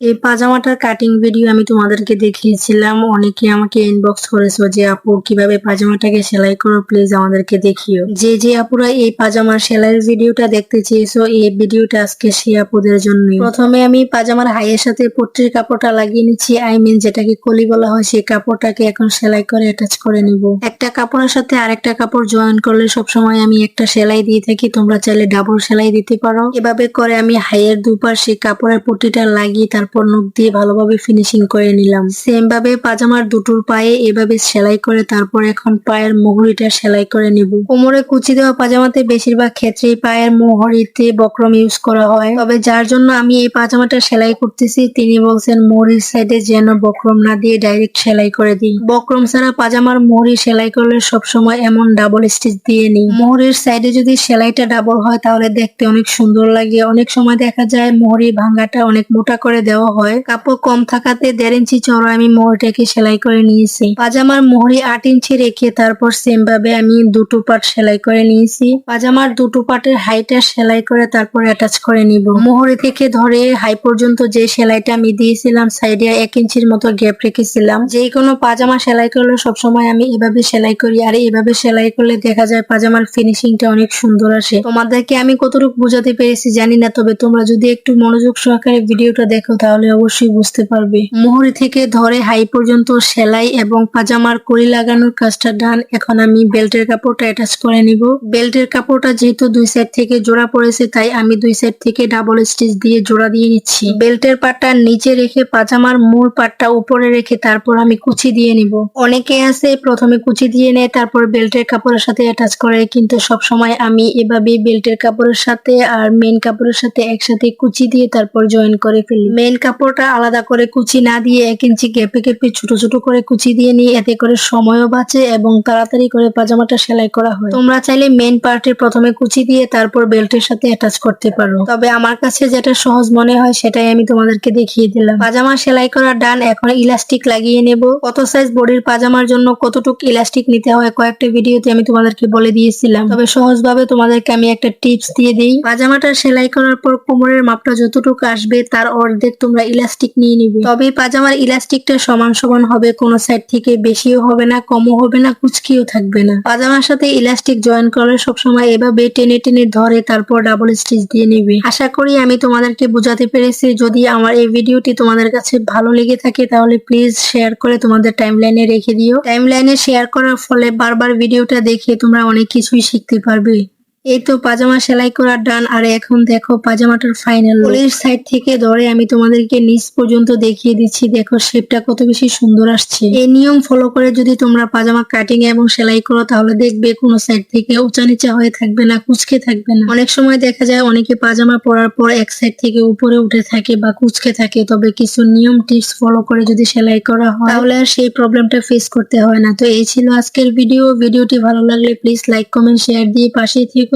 এই পাজামাটার cutting video আমি তোমাদেরকে দেখিয়েছিলাম। অনেকে আমাকে ইনবক্স করেছ যে, আপু, কীভাবে পাজামাটাকে সেলাই করো? প্লিজ আমাদেরকে দেখিও। যে যে আপুরা এই পাজামার সেলাইয়ের ভিডিওটা দেখতে চেয়েছো, এই ভিডিওটা আজকে সেই আপুদের জন্য প্রথমে আমি পাজামার হাইয়ের সাথে পট্টির কাপড়টা লাগিয়ে নিচ্ছি। আই মিন যেটাকে কলি বলা হয়, সেই কাপড়টাকে এখন সেলাই করে অ্যাটাচ করে নিব। একটা কাপড়ের সাথে আরেকটা কাপড় জয়েন করলে সবসময় আমি একটা সেলাই দিয়ে থাকি। তোমরা চাইলে ডাবল সেলাই দিতে পারো। এভাবে করে আমি হাইয়ের সেই কাপড়ের পট্টিটা লাগিয়ে তারপর নখ দিয়ে ভালোভাবে ফিনিশিং করে নিলাম। সেম ভাবে পাজামার দুটোর পায়ে এভাবে সেলাই করে তারপর এখন পায়ের মোহরিটা সেলাই করে নিব। কোমরে কুচি দেওয়া পাজামাতে বেশিরভাগ ক্ষেত্রেই পায়ের মোহরিতে বক্রম ইউজ করা হয়। তবে যার জন্য আমি এই পাজামাটা সেলাই করতেছি, তিনি বলছেন মোহরির সাইডে যেন বক্রম না দিয়ে ডাইরেক্ট সেলাই করে দিই। বক্রম ছাড়া পাজামার মোহরি সেলাই করলে সবসময় এমন ডাবল স্টিচ দিয়ে নিই। মোহরির সাইডে যদি সেলাইটা ডাবল হয়, তাহলে দেখতে অনেক সুন্দর লাগে। অনেক সময় দেখা যায় মোহরি ভাঙ্গাটা অনেক মোটা করে দেওয়া হয়। কাপড় কম থাকাতে দেড় ইঞ্চি চড়া আমি মোহরিটাকে সেলাই করে নিয়েছি। পাজামার মোহরি আট ইঞ্চি রেখে তারপর সেম ভাবে আমি দুটো পার্ট সেলাই করে নিয়েছি। পাজামার দুটো পার্টের হাইটা সেলাই করে তারপর অ্যাটাচ করে নিব। মোহরি থেকে ধরে হাই পর্যন্ত যে সেলাইটা আমি দিয়েছিলাম, সাইডে এক ইঞ্চির মতো গ্যাপ রেখেছিলাম। যে কোনো পাজামা সেলাই করলে সবসময় আমি এভাবে সেলাই করি। আর এভাবে সেলাই করলে দেখা যায় পাজামার ফিনিশিংটা অনেক সুন্দর আসে। তোমাদেরকে আমি কতটুকু বোঝাতে পেরেছি জানি না, তবে তোমরা যদি একটু মনোযোগ সহকারে ভিডিওটা দেখো তাহলে অবশ্যই বুঝতে পারবে। মোহরি থেকে ধরে হাই পর্যন্ত সেলাই এবং পাজামার কলি লাগানোর কাজটা ডান এখন আমি বেল্টের কাপড়টা অ্যাটাচ করে নিব। বেল্টের কাপড়টা যেহেতু দুই সাইড থেকে জোড়া পড়েছে, তাই আমি দুই সাইড থেকে ডাবল স্টিচ দিয়ে জোড়া দিয়ে নিচ্ছি। বেল্টের পাটটা নিচে রেখে পাজামার মূল পাটটা উপরে রেখে তারপর আমি কুচি দিয়ে নিব। অনেকে আছে, প্রথমে কুচি দিয়ে নেয়, তারপর বেল্টের কাপড়ের সাথে অ্যাটাচ করে। কিন্তু সব সময় আমি এভাবে বেল্টের কাপড়ের সাথে আর মেন কাপড়ের সাথে একসাথে কুচি দিয়ে তারপর জয়েন করে ফেলি। মেন কাপড়টা আলাদা করে কুচি না দিয়ে এক ইঞ্চি কেঁপে কেঁপে ছোট ছোট করে কুচি দিয়ে নিই এতে করে সময়ও বাঁচে এবং তাড়াতাড়ি করে পাজামাটা সেলাই করা হয়। তোমরা চাইলে মেন পার্টে প্রথমে কুচি দিয়ে তারপর বেল্টের সাথে অ্যাটাচ করতে পারো। তবে আমার কাছে যেটা সহজ মনে হয় সেটাই আমি তোমাদেরকে দেখিয়ে দিলাম। পাজামা সেলাই করা ডান এখন ইলাস্টিক লাগিয়ে নেব। কত সাইজ বডির পাজামার জন্য কতটুকু ইলাস্টিক নিতে হয় কয়েকটা ভিডিওতে আমি তোমাদেরকে বলে দিয়েছিলাম। তবে সহজভাবে তোমাদেরকে আমি একটা টিপস দিয়ে দিই। পাজামাটা সেলাই করার পর কোমরের মাপটা যতটুকু আসবে তার অর্ধেক তোমরা ইলাস্টিক নিয়ে নিবে। তবে পাজামার ইলাস্টিকটা সমান সমান হবে, কোনো সাইড থেকে বেশিও হবে না, কমও হবে না, কুচকিও থাকবে না। পাজামার সাথে ইলাস্টিক জয়েন করলে সবসময় এভাবে টেনে টেনে ধরে তারপর ডাবল স্টিচ দিয়ে নিবে। আশা করি আমি তোমাদেরকে বোঝাতে পেরেছি। যদি আমার এই ভিডিওটি তোমাদের কাছে ভালো লেগে থাকে, তাহলে প্লিজ শেয়ার করে তোমাদের টাইমলাইনে রেখে দিও। টাইমলাইনে শেয়ার করার ফলে বারবার ভিডিওটা দেখে তোমরা অনেক কিছুই শিখতে পারবে। এই তো পাজামা সেলাই করার ডান আর এখন দেখো পাজামাটার ফাইনাল কোলের সাইড থেকে ধরে আমি তোমাদেরকে নিচ পর্যন্ত দেখিয়ে দিচ্ছি দেখো শেপটা কত বেশি সুন্দর আসছে। এই নিয়ম ফলো করে যদি তোমরা পাজামা কাটিং এবং সেলাই করো তাহলে দেখবে কোনো সাইড থেকে উঁচা নিচা হয়ে থাকবে না কুচকে থাকবে না। অনেক সময় দেখা যায় অনেকে পাজামা পরার পর এক সাইড থেকে উপরে উঠে থাকে বা কুচকে থাকে তবে কিছু নিয়ম টিপস ফলো করে যদি সেলাই করা হয় তাহলে আর সেই প্রবলেমটা ফেস করতে হয় না। তো এই ছিল আজকের ভিডিও ভিডিওটি ভালো লাগলে প্লিজ লাইক কমেন্ট শেয়ার দিয়ে পাশে থেকো।